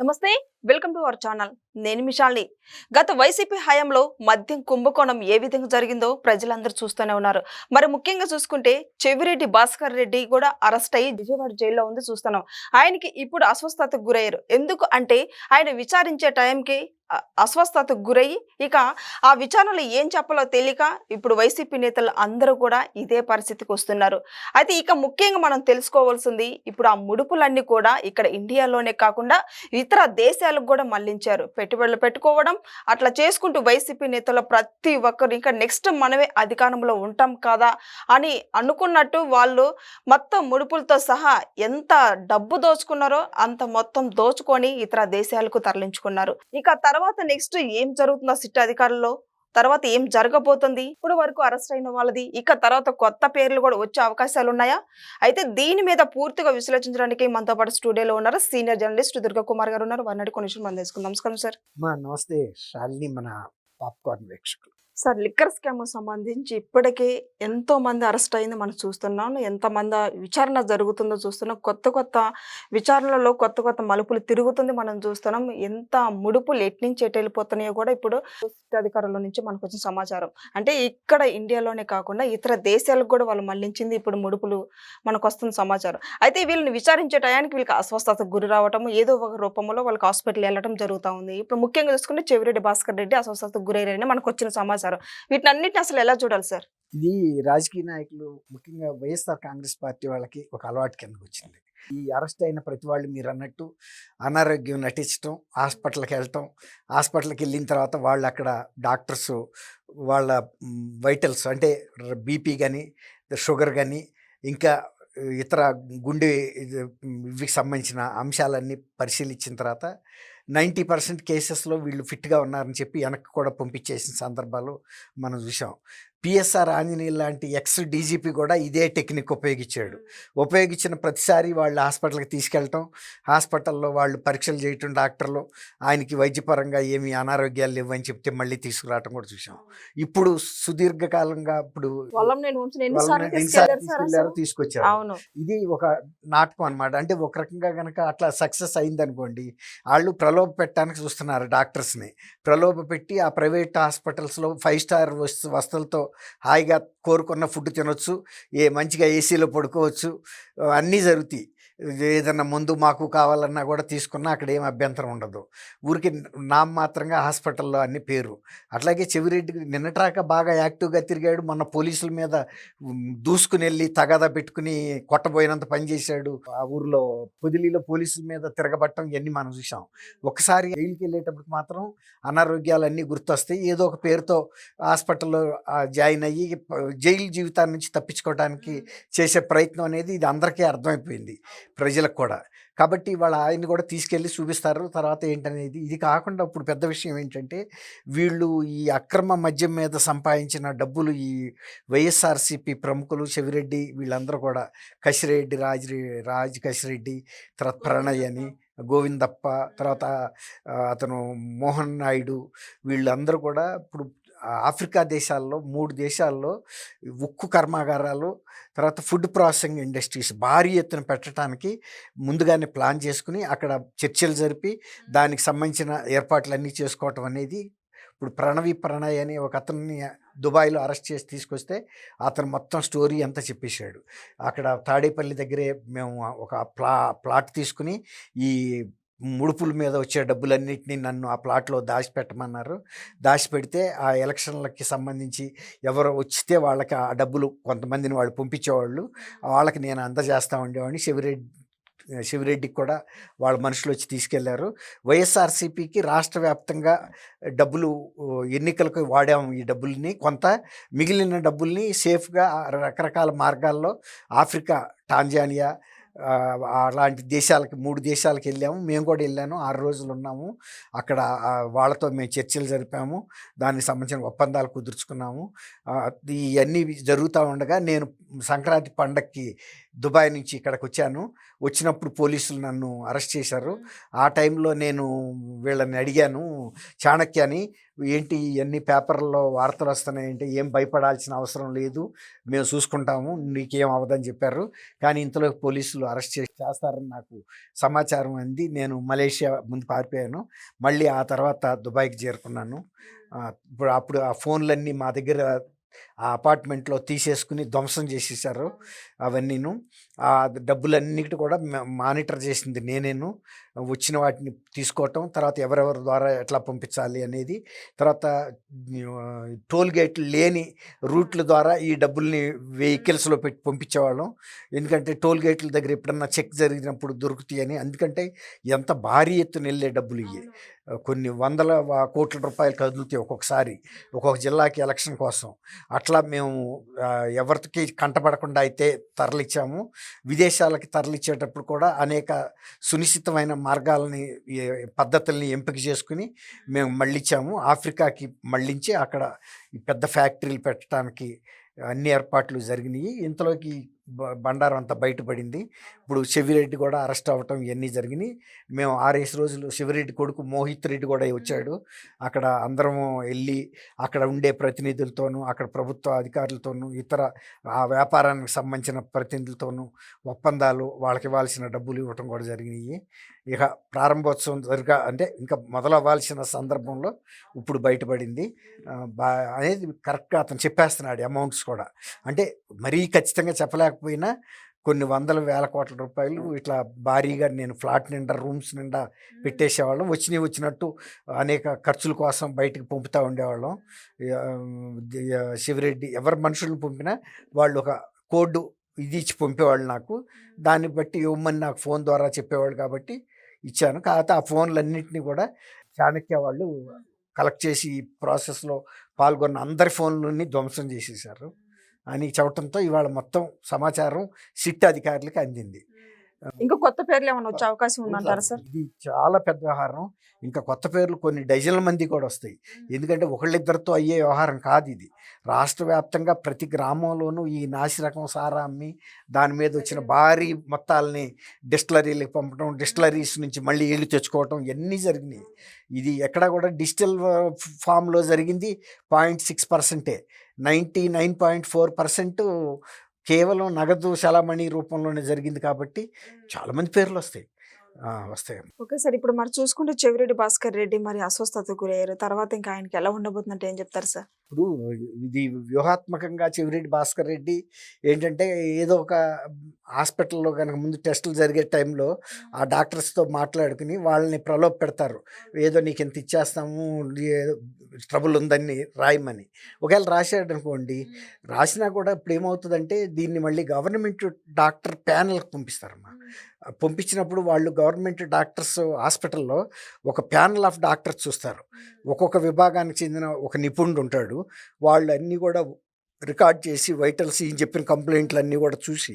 నమస్తే welcome to our channel. నేను మిషాల్ని. గత వైసీపీ హయాంలో మద్యం కుంభకోణం ఏ విధంగా జరిగిందో ప్రజలందరూ చూస్తూనే ఉన్నారు. మరి ముఖ్యంగా చూసుకుంటే చెవిరెడ్డి భాస్కర్ రెడ్డి కూడా అరెస్ట్ అయ్యి విజయవాడ జైల్లో ఉంది చూస్తున్నాం. ఆయనకి ఇప్పుడు అస్వస్థతకు గురయ్యారు. ఎందుకు అంటే ఆయన విచారించే టైంకి అస్వస్థతకు గురయ్యి ఇక ఆ విచారణలో ఏం చెప్పాలో తెలియక ఇప్పుడు వైసీపీ నేతలు అందరూ కూడా ఇదే పరిస్థితికి వస్తున్నారు. అయితే ఇక ముఖ్యంగా మనం తెలుసుకోవాల్సింది ఇప్పుడు ఆ ముడుపులన్నీ కూడా ఇక్కడ ఇండియాలోనే కాకుండా ఇతర దేశాలకు కూడా మళ్ళించారు. పెట్టుబడులు పెట్టుకోవడం అట్లా చేసుకుంటూ వైసీపీ నేతలు ప్రతి ఒక్కరు ఇంకా నెక్స్ట్ మనమే అధికారంలో ఉంటాం కదా అని అనుకున్నట్టు వాళ్ళు మొత్తం ముడుపులతో సహా ఎంత డబ్బు దోచుకున్నారో అంత మొత్తం దోచుకొని ఇతర దేశాలకు తరలించుకున్నారు. ఇక తర్వాత తర్వాత నెక్స్ట్ ఏం జరుగుతుందో సిట్ అధికారుల్లో? తర్వాత ఏం జరగబోతుంది? ఇప్పుడు వరకు అరెస్ట్ అయిన వాళ్ళది. ఇక తర్వాత కొత్త పేర్లు కూడా వచ్చే అవకాశాలు ఉన్నాయా? అయితే దీని మీద పూర్తిగా విశ్లేషించడానికి మనతో పాటు స్టూడియోలో ఉన్నారు సీనియర్ జర్నలిస్ట్ దుర్గా కుమార్ గారు ఉన్నారు. వారిని కొన్ని విషయం మనం తెలుసుకుందాం. నమస్కారం సార్. నమస్తే శాలిని మన పాప్కార్న్ వీక్షకులు. సార్ లిక్కర్ స్కామ్ సంబంధించి ఇప్పటికే ఎంతో మంది అరెస్ట్ అయింది మనం చూస్తున్నాం. ఎంతమంది విచారణ జరుగుతుందో చూస్తున్నాం. కొత్త కొత్త విచారణలో కొత్త కొత్త మలుపులు తిరుగుతుంది మనం చూస్తున్నాం. ఎంత ముడుపులు ఎటు నుంచి ఎటు వెళ్ళిపోతున్నాయో కూడా ఇప్పుడు అధికారుల నుంచి మనకు వచ్చిన సమాచారం. అంటే ఇక్కడ ఇండియాలోనే కాకుండా ఇతర దేశాలకు కూడా వాళ్ళు మళ్ళించింది ఇప్పుడు ముడుపులు మనకు వస్తున్న సమాచారం. అయితే వీళ్ళని విచారించే టయానికి వీళ్ళకి అస్వస్థతకు గురి రావటం ఏదో ఒక రూపంలో వాళ్ళకి హాస్పిటల్ వెళ్ళడం జరుగుతూ ఉంది. ఇప్పుడు ముఖ్యంగా చూసుకుంటే చెవిరెడ్డి భాస్కర్ రెడ్డి అస్వస్థతకు గురయ్యారని మనకు వచ్చిన సమాచారం. వీటిని అన్నిటిని అసలు ఎలా చూడాలి సార్? ఇది రాజకీయ నాయకులు ముఖ్యంగా వైఎస్ఆర్ కాంగ్రెస్ పార్టీ వాళ్ళకి ఒక అలవాటు కిందకు వచ్చింది. ఈ అరెస్ట్ అయిన ప్రతి వాళ్ళు మీరు అన్నట్టు అనారోగ్యం నటించడం హాస్పిటల్కి వెళ్ళటం హాస్పిటల్కి వెళ్ళిన తర్వాత వాళ్ళు అక్కడ డాక్టర్స్ వాళ్ళ వైటల్స్ అంటే బీపీ కానీ షుగర్ కానీ ఇంకా ఇతర గుండె ఇవికి సంబంధించిన అంశాలన్నీ పరిశీలించిన తర్వాత నైంటీ పర్సెంట్ కేసెస్లో వీళ్ళు ఫిట్గా ఉన్నారని చెప్పి వెనక్కి కూడా పంపించేసిన సందర్భాలు మనం చూసాం పిఎస్ఆర్ ఆంజనేయ లాంటి ఎక్స్ డీజీపీ కూడా ఇదే టెక్నిక్ ఉపయోగించాడు. ఉపయోగించిన ప్రతిసారి వాళ్ళు హాస్పిటల్కి తీసుకెళ్ళటం హాస్పిటల్లో వాళ్ళు పరీక్షలు చేయటం డాక్టర్లు ఆయనకి వైద్యపరంగా ఏమీ అనారోగ్యాలు లేవని చెప్తే మళ్ళీ తీసుకురావటం కూడా చూసాం ఇప్పుడు సుదీర్ఘకాలంగా ఇప్పుడు ఎన్నిసార్లు? తీసుకొచ్చారు. ఇది ఒక నాటకం అన్నమాట. అంటే ఒక రకంగా కనుక అట్లా సక్సెస్ అయిందనుకోండి వాళ్ళు ప్రలోభ పెట్టడానికి చూస్తున్నారు డాక్టర్స్ని. ప్రలోభ పెట్టి ఆ ప్రైవేట్ హాస్పిటల్స్లో ఫైవ్ స్టార్ వస్తు వస్తువులతో హాయిగా కోరుకున్న ఫుడ్ తినొచ్చు ఏ మంచిగా ఏసీలో పడుకోవచ్చు అన్నీ జరుగుతాయి. ఏదన్నా ముందు మాకు కావాలన్నా కూడా తీసుకున్నా అక్కడ ఏం అభ్యంతరం ఉండదు. ఊరికి నామ మాత్రంగా హాస్పిటల్లో అన్ని పేరు. అట్లాగే చెవిరెడ్డి నిన్నట్రాక బాగా యాక్టివ్గా తిరిగాడు. మొన్న పోలీసుల మీద దూసుకుని వెళ్ళి తగాదా పెట్టుకుని కొట్టబోయినంత పని చేశాడు. ఆ ఊర్లో పొదిలిలో పోలీసుల మీద తిరగబట్టం ఇవన్నీ మనం చూసాం ఒకసారి జైలుకి వెళ్ళేటప్పుడు మాత్రం అనారోగ్యాలన్నీ గుర్తొస్తాయి. ఏదో ఒక పేరుతో హాస్పిటల్లో జాయిన్ అయ్యి జైలు జీవితాన్ని నుంచి తప్పించుకోవడానికి చేసే ప్రయత్నం అనేది ఇది అందరికీ అర్థమైపోయింది. ప్రజలకు కూడా. కాబట్టి వాళ్ళ ఆయన్ని కూడా తీసుకెళ్ళి చూపిస్తారు. తర్వాత ఏంటనేది ఇది కాకుండా ఇప్పుడు పెద్ద విషయం ఏంటంటే వీళ్ళు ఈ అక్రమ మద్యం మీద సంపాదించిన డబ్బులు ఈ వైఎస్ఆర్సీపీ ప్రముఖులు చెవిరెడ్డి వీళ్ళందరూ కూడా కసిరెడ్డి రాజ్ రాజ్ కసిరెడ్డి తర్వాత ప్రణయ్ అని గోవిందప్ప. తర్వాత అతను మోహన్ నాయుడు వీళ్ళందరూ కూడా ఇప్పుడు ఆఫ్రికా దేశాల్లో మూడు దేశాల్లో ఉక్కు కర్మాగారాలు తర్వాత ఫుడ్ ప్రాసెసింగ్ ఇండస్ట్రీస్ భారీ ఎత్తున పెట్టడానికి ముందుగానే ప్లాన్ చేసుకుని అక్కడ చర్చలు జరిపి దానికి సంబంధించిన ఏర్పాట్లన్నీ చేసుకోవటం అనేది ఇప్పుడు ప్రణవి ప్రణయ్ అని ఒక అతన్ని దుబాయ్లో అరెస్ట్ చేసి తీసుకొస్తే అతను మొత్తం స్టోరీ అంతా చెప్పేశాడు. అక్కడ తాడేపల్లి దగ్గరే మేము ఒక ప్లా ప్లాట్ తీసుకుని ఈ ముడుపుల మీద వచ్చే డబ్బులన్నింటినీ నన్ను ఆ ప్లాట్లో దాచిపెట్టమన్నారు. దాచిపెడితే ఆ ఎలక్షన్లకి సంబంధించి ఎవరు వచ్చితే వాళ్ళకి ఆ డబ్బులు కొంతమందిని వాళ్ళు పంపించేవాళ్ళు. వాళ్ళకి నేను అందజేస్తా ఉండేవాడిని. శివరెడ్డి శివరెడ్డికి కూడా వాళ్ళ మనుషులు వచ్చి తీసుకెళ్ళారు. వైఎస్ఆర్సీపీకి రాష్ట్ర వ్యాప్తంగా డబ్బులు ఎన్నికలకు వాడాము ఈ డబ్బుల్ని. కొంత మిగిలిన డబ్బుల్ని సేఫ్గా రకరకాల మార్గాల్లో ఆఫ్రికా టాంజానియా అలాంటి దేశాలకి మూడు దేశాలకు వెళ్ళాము. మేము కూడా వెళ్ళాను. ఆరు రోజులు ఉన్నాము. అక్కడ వాళ్ళతో మేము చర్చలు జరిపాము. దానికి సంబంధించిన ఒప్పందాలు కుదుర్చుకున్నాము. ఇవన్నీ జరుగుతూ ఉండగా నేను సంక్రాంతి పండక్కి దుబాయ్ నుంచి ఇక్కడికి వచ్చాను. వచ్చినప్పుడు పోలీసులు నన్ను అరెస్ట్ చేశారు. ఆ టైంలో నేను వీళ్ళని అడిగాను. చాణక్య అని ఏంటి ఇవన్నీ పేపర్లో వార్తలు వస్తున్నాయంటే ఏం భయపడాల్సిన అవసరం లేదు మేము చూసుకుంటాము నీకేం అవ్వదని చెప్పారు. కానీ ఇంతలో పోలీసులు అరెస్ట్ చేసి చేస్తారని నాకు సమాచారం అంది. నేను మలేషియా ముందు పారిపోయాను. మళ్ళీ ఆ తర్వాత దుబాయ్కి చేరుకున్నాను. ఇప్పుడు అప్పుడు ఆ ఫోన్లన్నీ మా దగ్గర ఆ అపార్ట్మెంట్లో తీసేసుకుని ధ్వంసం చేసేసారు అవన్నీను. ఆ డబ్బులన్నిటి కూడా మానిటర్ చేసింది నేనేను. వచ్చిన వాటిని తీసుకోవటం తర్వాత ఎవరెవరి ద్వారా ఎట్లా పంపించాలి అనేది తర్వాత టోల్ గేట్లు లేని రూట్ల ద్వారా ఈ డబ్బుల్ని వెహికల్స్లో పెట్టి పంపించేవాళ్ళం. ఎందుకంటే టోల్ గేట్ల దగ్గర ఎప్పుడన్నా చెక్ జరిగినప్పుడు దొరుకుతాయి అని ఎందుకంటే ఎంత భారీ ఎత్తున వెళ్ళే డబ్బులు ఇవి కొన్ని వందల కోట్ల రూపాయలు కదులుతాయి ఒక్కొక్కసారి. ఒక్కొక్క జిల్లాకి ఎలక్షన్ కోసం. అట్లా మేము ఎవరికి కంటపడకుండా అయితే తరలిచ్చాము. విదేశాలకి తరలిచ్చేటప్పుడు కూడా అనేక సునిశ్చితమైన మార్గాలని పద్ధతుల్ని ఎంపిక చేసుకుని మేము మళ్ళించాము ఆఫ్రికాకి మళ్ళించి అక్కడ పెద్ద ఫ్యాక్టరీలు పెట్టడానికి అన్ని ఏర్పాట్లు జరిగినాయి. ఇంతలోకి బండారం అంతా బయటపడింది. ఇప్పుడు శివిరెడ్డి కూడా అరెస్ట్ అవ్వటం ఇవన్నీ జరిగినాయి. మేము ఆరేసి రోజులు శివిరెడ్డి కొడుకు మోహిత్ రెడ్డి కూడా వచ్చాడు. అక్కడ అందరము వెళ్ళి అక్కడ ఉండే ప్రతినిధులతోనూ అక్కడ ప్రభుత్వ అధికారులతోనూ ఇతర ఆ వ్యాపారానికి సంబంధించిన ప్రతినిధులతోనూ ఒప్పందాలు వాళ్ళకి ఇవ్వాల్సిన డబ్బులు ఇవ్వటం కూడా జరిగినాయి. ఇక ప్రారంభోత్సవం జరగా అంటే ఇంకా మొదలవ్వాల్సిన సందర్భంలో ఇప్పుడు బయటపడింది. బా అనేది కరెక్ట్గా అతను చెప్పేస్తున్నాడు అమౌంట్స్ కూడా. అంటే మరీ ఖచ్చితంగా చెప్పలేక చెప్పలేకపోయినా కొన్ని వందల వేల కోట్ల రూపాయలు ఇట్లా భారీగా నేను ఫ్లాట్ నిండా రూమ్స్ నిండా పెట్టేసేవాళ్ళం. వచ్చినవి వచ్చినట్టు అనేక ఖర్చుల కోసం బయటికి పంపుతూ ఉండేవాళ్ళం. శివరెడ్డి ఎవరి మనుషులను పంపినా వాళ్ళు ఒక కోడ్ ఇది ఇచ్చి పంపేవాళ్ళు నాకు. దాన్ని బట్టి ఇవ్వమని నాకు ఫోన్ ద్వారా చెప్పేవాళ్ళు కాబట్టి ఇచ్చాను. కాకపోతే ఆ ఫోన్లన్నింటినీ కూడా చాణక్య వాళ్ళు కలెక్ట్ చేసి ఈ ప్రాసెస్లో పాల్గొన్న అందరి ఫోన్లని ధ్వంసం చేసేసారు. అని చెప్పడంతో ఇవాళ మొత్తం సమాచారం సిట్ అధికారులకి అందింది. ఇంకా కొత్త పేర్లు ఏమైనా వచ్చే అవకాశం ఉందంటారా సార్? ఇది చాలా పెద్ద వ్యవహారం. ఇంకా కొత్త పేర్లు కొన్ని డజన్ల మంది కూడా వస్తాయి. ఎందుకంటే ఒకళ్ళిద్దరితో అయ్యే వ్యవహారం కాదు ఇది. రాష్ట్ర వ్యాప్తంగా ప్రతి గ్రామంలోనూ ఈ నాసి రకం సారా అమ్మి దాని మీద వచ్చిన భారీ మొత్తాలని డిస్టిలరీలకు పంపడం డిస్టిలరీస్ నుంచి మళ్ళీ ఏళ్ళు తెచ్చుకోవటం ఇవన్నీ జరిగినాయి. ఇది ఎక్కడ కూడా డిజిటల్ ఫామ్లో జరిగింది పాయింట్ సిక్స్ పర్సెంటే. Ninety nine point four percent కేవలం నగదు చలామణి రూపంలోనే జరిగింది కాబట్టి చాలామంది పేర్లు వస్తాయి. వస్తాయి. ఓకే సార్ ఇప్పుడు మరి చూసుకుంటే చెవిరెడ్డి భాస్కర్ రెడ్డి మరి అస్వస్థతకు గురయ్యారు. తర్వాత ఇంకా ఆయనకి ఎలా ఉండబోతుందంటే ఏం చెప్తారు సార్? ఇప్పుడు ఇది వ్యూహాత్మకంగా చెవిరెడ్డి భాస్కర్ రెడ్డి ఏంటంటే ఏదో ఒక హాస్పిటల్లో కనుక ముందు టెస్టులు జరిగే టైంలో ఆ డాక్టర్స్తో మాట్లాడుకుని వాళ్ళని ప్రలోభ పెడతారు. ఏదో నీకు ఇంత ఇచ్చేస్తాము ఏదో ట్రబుల్ ఉందని రాయమని. ఒకవేళ రాశాడు అనుకోండి రాసినా కూడా ఇప్పుడు ఏమవుతుందంటే దీన్ని మళ్ళీ గవర్నమెంట్ డాక్టర్ ప్యానల్కి పంపిస్తారమ్మా. పంపించినప్పుడు వాళ్ళు గవర్నమెంట్ డాక్టర్స్ హాస్పిటల్లో ఒక ప్యానల్ ఆఫ్ డాక్టర్స్ చూస్తారు. ఒక్కొక్క విభాగానికి చెందిన ఒక నిపుణుడు ఉంటాడు. వాళ్ళు అన్నీ కూడా రికార్డ్ చేసి వైటల్స్ ఈయన చెప్పిన కంప్లైంట్లు అన్నీ కూడా చూసి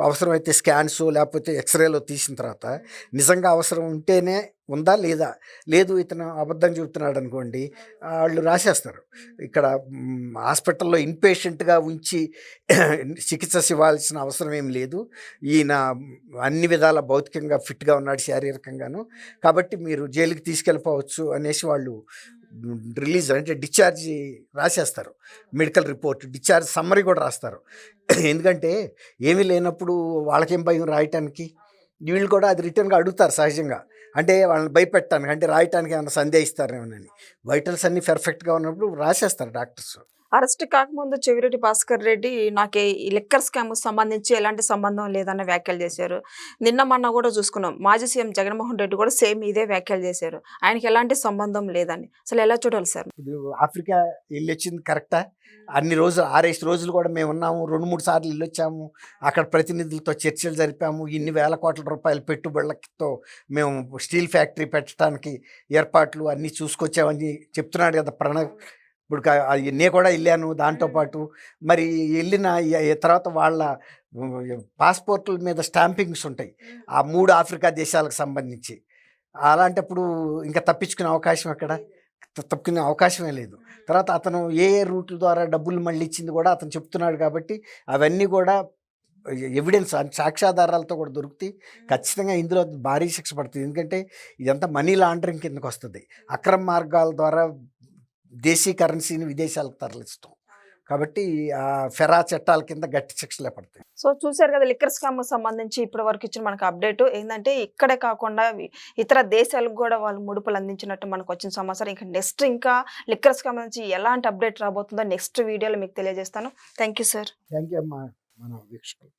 అవసరమైతే స్కాన్స్ లేకపోతే ఎక్స్రేలో తీసిన తర్వాత నిజంగా అవసరం ఉంటేనే ఉందా? లేదా? లేదు ఇతను అబద్ధం చెబుతున్నాడు అనుకోండి వాళ్ళు రాసేస్తారు. ఇక్కడ హాస్పిటల్లో ఇన్పేషెంట్గా ఉంచి చికిత్స ఇవ్వాల్సిన అవసరం ఏం లేదు. ఈయన అన్ని విధాల భౌతికంగా ఫిట్గా ఉన్నాడు శారీరకంగాను. కాబట్టి మీరు జైలుకి తీసుకెళ్ళిపోవచ్చు అనేసి వాళ్ళు రిలీజ్ అంటే డిశ్చార్జ్ రాసేస్తారు. మెడికల్ రిపోర్ట్ డిశ్చార్జ్ సమ్మరీ కూడా రాస్తారు. ఎందుకంటే ఏమీ లేనప్పుడు వాళ్ళకేం భయం రాయటానికి? వీళ్ళు కూడా అది రిటర్న్గా అడుగుతారు సహజంగా. అంటే వాళ్ళని భయపెట్టడానికి అంటే రాయటానికి ఏమైనా సందేహిస్తారేమోనని వైటల్స్ అన్నీ పర్ఫెక్ట్గా ఉన్నప్పుడు రాసేస్తారు డాక్టర్స్. అరెస్ట్ కాకముందు చెవిరెడ్డి భాస్కర్ రెడ్డి నాకు ఈ లిక్కర్ స్కామ్ సంబంధించి ఎలాంటి సంబంధం లేదన్న వ్యాఖ్యలు చేశారు. నిన్న మొన్న కూడా చూసుకున్నాం. మాజీ సీఎం జగన్మోహన్ రెడ్డి కూడా సేమ్ ఇదే వ్యాఖ్యలు చేశారు. ఆయనకి ఎలాంటి సంబంధం లేదని. అసలు ఎలా చూడాలి సార్? ఇప్పుడు ఆఫ్రికా వెళ్ళి వచ్చింది కరెక్టా? అన్ని రోజులు ఆరేసి రోజులు కూడా మేము ఉన్నాము. రెండు మూడు సార్లు వెళ్ళొచ్చాము అక్కడ ప్రతినిధులతో చర్చలు జరిపాము. ఇన్ని వేల కోట్ల రూపాయల పెట్టుబడులతో మేము స్టీల్ ఫ్యాక్టరీ పెట్టడానికి ఏర్పాట్లు అన్నీ చూసుకొచ్చామని చెప్తున్నాడు కదా ప్రణవ్ ఇప్పుడు నేను కూడా వెళ్ళాను దాంతోపాటు మరి వెళ్ళిన తర్వాత వాళ్ళ పాస్పోర్ట్ల మీద స్టాంపింగ్స్ ఉంటాయి. ఆ మూడు ఆఫ్రికా దేశాలకు సంబంధించి. అలాంటప్పుడు ఇంకా తప్పించుకునే అవకాశం అక్కడ తప్పుకునే అవకాశమే లేదు. తర్వాత అతను ఏ ఏ రూట్ల ద్వారా డబ్బులు మళ్ళీ ఇచ్చింది కూడా అతను చెప్తున్నాడు కాబట్టి అవన్నీ కూడా ఎవిడెన్స్ సాక్ష్యాధారాలతో కూడా దొరికితే ఖచ్చితంగా ఇందులో భారీ శిక్ష పడుతుంది. ఎందుకంటే ఇదంతా మనీ లాండరింగ్ కిందకు వస్తుంది అక్రమ మార్గాల ద్వారా దేశీ కరెన్సీని విదేశాలకు తరలిస్తాం. కాబట్టి ఆ ఫెరా చట్టాల కింద గట్టి శిక్షలే పడతాయి. సో చూశారు కదా లిక్కర్ స్కామ్ సంబంధించి ఇప్పటి వరకు ఇచ్చిన మనకు అప్డేట్. ఏంటంటే ఇక్కడే కాకుండా ఇతర దేశాలకు కూడా వాళ్ళు ముడుపులు అందించినట్టు మనకు వచ్చిన సమాచారం. ఇంకా నెక్స్ట్ ఇంకా లిక్కర్ స్కామ్ నుంచి ఎలాంటి అప్డేట్ రాబోతుందో నెక్స్ట్ వీడియోలో మీకు తెలియజేస్తాను. Thank you sir. Thank you అమ్మా మన వీక్షకులు